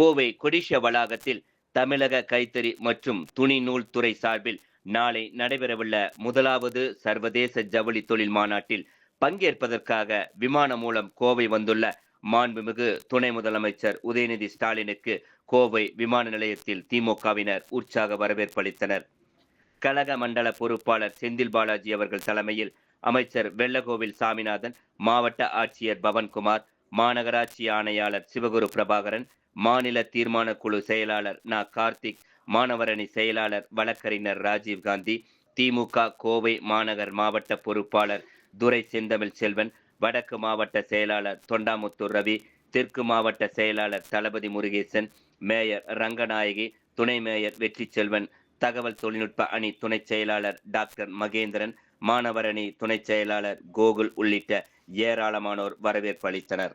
கோவை கொடிஷிய வளாகத்தில் தமிழக கைத்தறி மற்றும் துணி நூல் துறை சார்பில் நாளை நடைபெறவுள்ள முதலாவது சர்வதேச ஜவுளி தொழில் மாநாட்டில் பங்கேற்பதற்காக விமானம் மூலம் கோவை வந்துள்ள மாண்புமிகு துணை முதலமைச்சர் உதயநிதி ஸ்டாலினுக்கு கோவை விமான நிலையத்தில் திமுகவினர் உற்சாக வரவேற்பளித்தனர் கழக மண்டல பொறுப்பாளர் செந்தில் பாலாஜி அவர்கள் தலைமையில் அமைச்சர் வெள்ளகோவில் சாமிநாதன் மாவட்ட ஆட்சியர் பவன்குமார் மாநகராட்சி ஆணையாளர் சிவகுரு பிரபாகரன் மாநில தீர்மான குழு செயலாளர் நா. கார்த்திக் மாணவரணி செயலாளர் வழக்கறிஞர் ராஜீவ் காந்தி திமுக கோவை மாநகர் மாவட்ட பொறுப்பாளர் துரை செந்தமிழ் செல்வன் வடக்கு மாவட்ட செயலாளர் தொண்டாமுத்தூர் ரவி தெற்கு மாவட்ட செயலாளர் தளபதி முருகேசன் மேயர் ரங்கநாயகி துணை மேயர் வெற்றி செல்வன் தகவல் தொழில்நுட்ப அணி துணை செயலாளர் டாக்டர் மகேந்திரன் மாணவரணி துணைச் துணை செயலாளர் கோகுல் உள்ளிட்ட ஏராளமானோர் வரவேற்பு அளித்தனர்.